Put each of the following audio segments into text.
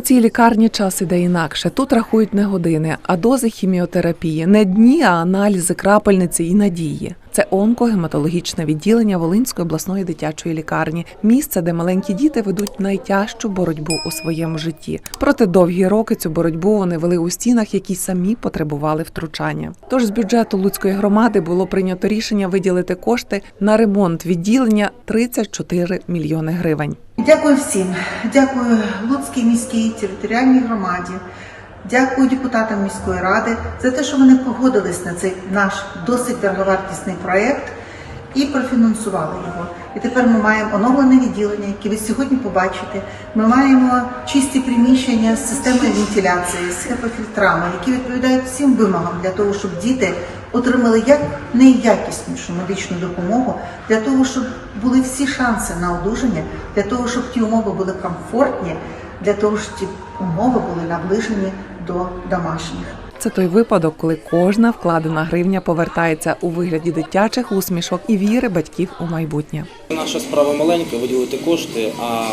У цій лікарні час іде інакше. Тут рахують не години, а дози хіміотерапії, не дні, а аналізи, крапельниці і надії. Це онкогематологічне відділення Волинської обласної дитячої лікарні, місце, де маленькі діти ведуть найтяжчу боротьбу у своєму житті. Проте довгі роки цю боротьбу вони вели у стінах, які самі потребували втручання. Тож з бюджету Луцької громади було прийнято рішення виділити кошти на ремонт відділення 34 мільйони гривень. Дякую всім. Дякую Луцькій міській територіальній громаді. Дякую депутатам міської ради за те, що вони погодились на цей наш досить дороговартісний проєкт і профінансували його. І тепер ми маємо оновлене відділення, яке ви сьогодні побачите. Ми маємо чисті приміщення з системою вентиляції, з хепофільтрами, які відповідають всім вимогам для того, щоб діти отримали як найякіснішу медичну допомогу, для того, щоб були всі шанси на одужання, для того, щоб ті умови були комфортні, для того, щоб ті умови були наближені до домашніх. Це той випадок, коли кожна вкладена гривня повертається у вигляді дитячих усмішок і віри батьків у майбутнє. Наша справа маленька, виділити кошти, а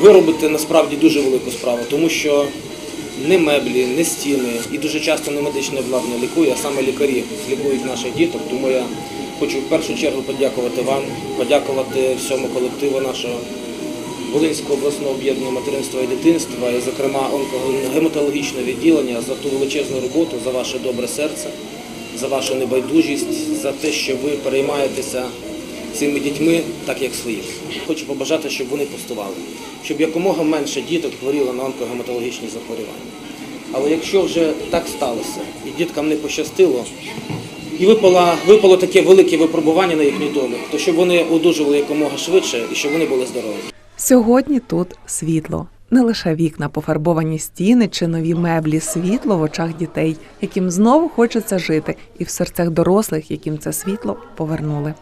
виробити насправді дуже велику справу, тому що не меблі, не стіни і дуже часто не медичне обладнання лікує, а саме лікарі лікують наших діток. Тому я хочу в першу чергу подякувати вам, подякувати всьому колективу нашого Волинського обласного об'єднання материнства і дитинства, і, зокрема, онкогематологічне відділення за ту величезну роботу, за ваше добре серце, за вашу небайдужість, за те, що ви переймаєтеся цими дітьми так, як своїх. Хочу побажати, щоб вони пустували, щоб якомога менше діток хворіло на онкогематологічні захворювання. Але якщо вже так сталося і діткам не пощастило, і випало, випало таке велике випробування на їхню долю, то щоб вони одужували якомога швидше і щоб вони були здорові. Сьогодні тут світло. Не лише вікна, пофарбовані стіни чи нові меблі, світло в очах дітей, яким знову хочеться жити, і в серцях дорослих, яким це світло повернули.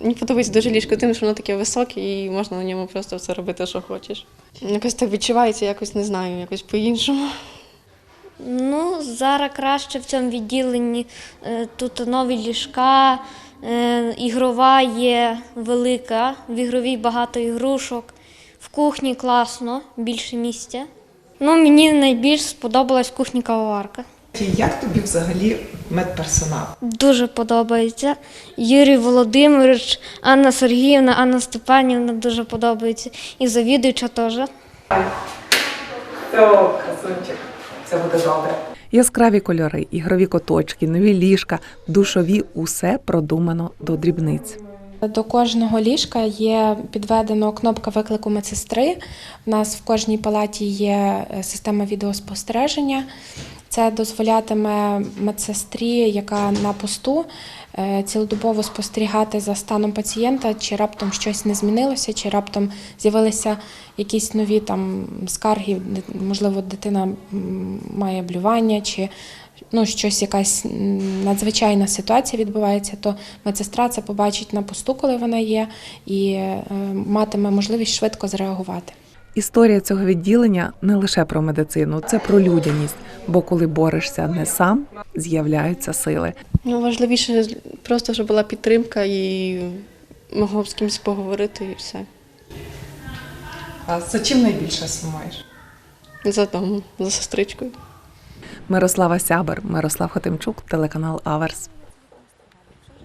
Мені подобається дуже ліжко тим, що воно таке високе і можна на ньому просто все робити, що хочеш. Якось так відчувається, якось не знаю, якось по-іншому. Ну, зараз краще в цьому відділенні. Е, Тут нові ліжка, е, ігрова є велика, в ігровій багато ігрушок. В кухні класно, більше місця. Ну, мені найбільш сподобалась кухня кавоварка. Як тобі взагалі медперсонал? Дуже подобається. Юрій Володимирович, Анна Сергіївна, Анна Степанівна дуже подобається. І завідуюча теж. Все, красунчик, все буде добре. Яскраві кольори, ігрові коточки, нові ліжка, душові усе продумано до дрібниць. До кожного ліжка є підведено кнопка виклику медсестри. У нас в кожній палаті є е, система відеоспостереження. Це дозволятиме медсестрі, яка на посту, е, цілодобово спостерігати за станом пацієнта, чи раптом щось не змінилося, чи раптом з'явилися якісь нові там скарги, можливо, дитина має блювання, чи ну, щось, якась надзвичайна ситуація відбувається, то медсестра це побачить на посту, коли вона є, і е, матиме можливість швидко зреагувати. Історія цього відділення не лише про медицину, це про людяність. Бо коли борешся не сам, з'являються сили. Ну, важливіше просто, щоб була підтримка і могло б з кимось поговорити і все. А за чим найбільше сумуєш? За домом, за сестричкою. Мирослава Сябер, Мирослав Хотимчук, телеканал Аверс.